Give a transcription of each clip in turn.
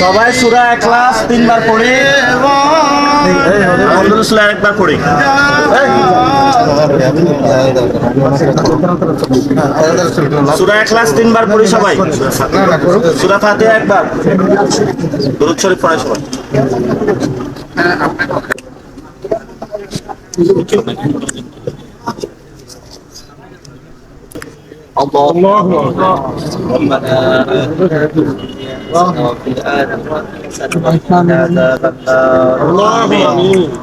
সবাই সুরা ক্লাস তিনবার পড়ি। একবার পড়ি। সুরা ক্লাস তিনবার পড়ি সবাই সুরা ফাতে একবার দরুদ শরীফ পড়ে সবাই ربنا آتنا في الدنيا حسنة وفي الآخرة حسنة وقنا عذاب النار آمين.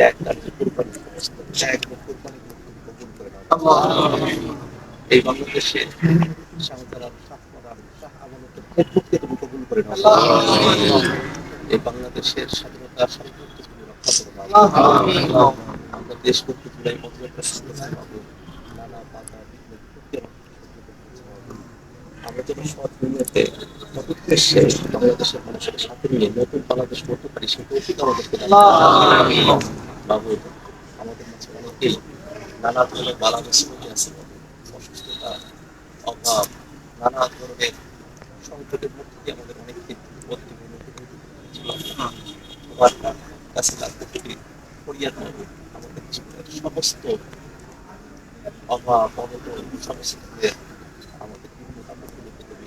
এক কবুল করে এই বাংলাদেশে এই বাংলাদেশের স্বাধীনতা সার্বভৌমত্ব তুমি রক্ষা আমরা নানা বাধা যেন সৎ সদুদ্দেশ্যে বাংলাদেশের মানুষের সাথে নিয়ে নতুন বাংলাদেশ করতে পারি, সেই তৌফিক আমাদেরকে বাবু, আমাদের মাঝে অনেকেই নানা ধরনের বালা মুসিবতি আছে, অসুস্থতা, অভাব, নানা ধরনের সংকটের মধ্যে দিয়ে আমাদের বিপত্তি তোমার কাছে থেকে ফরিয়াদ নয় আমাদের জীবনের সমস্ত অভাব, অনটন, সমস্ত থেকে আমাদের বিভিন্ন কাপড়গুলোকে তুমি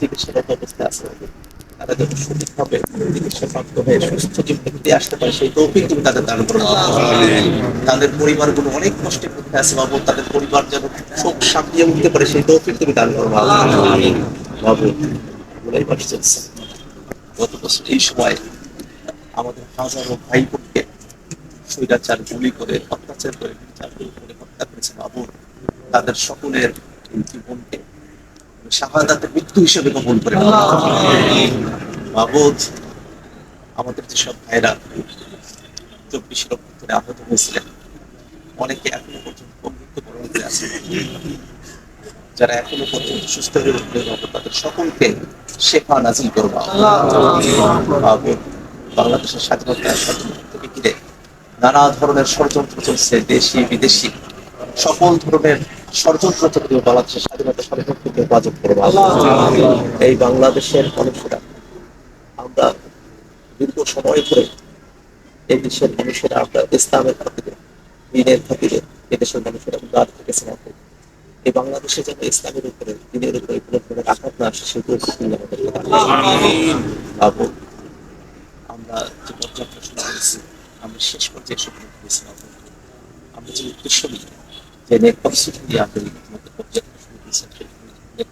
চিকিৎসারত অবস্থায় আছে। তারা যত সঠিকভাবে চিকিৎসা প্রাপ্ত হয়ে সুস্থ জীবনে ফিরে আসতে পারে সেই তৌফিক তুমি তাদের দান করো। তাদের পরিবারগুলো অনেক কষ্টের মধ্যে আছে বাবু তাদের পরিবার যেন শোক সামলিয়ে উঠতে পারে সেই তৌফিক তুমি দান করো। বাবু জুলাই চলছে। গত বছর এই সময় আমাদের হাজারো ভাই বোনকে স্বৈরাচার গুলি করে অত্যাচার করে হত্যা করেছে বাবু। তাদের সকলের এই শাহাদাতের মৃত্যু হিসেবে কবুল করে। মাবুদ আমাদের যেসব ভাইরা চব্বিশের অভ্যন্তরে আহত হয়েছিলেন অনেকে এখনও পর্যন্ত বন্ধুত্ব পরবর্তী আছে। যারা এখনও পর্যন্ত সুস্থ হয়ে উঠবে বাবু, তাদের সকলকে শেফা নাজিল করবা। বাংলাদেশের স্বাধীনতা স্বাধীনতা থেকে ঘিরে নানা ধরনের ষড়যন্ত্র চলছে দেশি বিদেশি সকল ধরনের ষড়যন্ত্র থেকে বাংলাদেশের স্বাধীনতা ষড়যন্ত্র থেকে হেফাজত করব এই বাংলাদেশের মানুষেরা আমরা দীর্ঘ সময় ধরে এই দেশের মানুষেরা আমরা ইসলামের খাতিরে দিনের খাতিরে এই দেশের মানুষেরা উদার থেকে করি। এই বাংলাদেশে যেন ইসলামের উপরে দিনের উপরে কোনো ধরনের আঘাত না আসে সেগুলো আমরা যে পর্যাপ্ত শুরু করেছি আমরা শেষ পর্যায়ে শুরু করেছি আমরা যে উদ্দেশ্য নিয়ে যে নেক মকসুদ নিয়ে আপনি তোমাকে পর্যাপ্ত শুরু করেছেন সেই নেক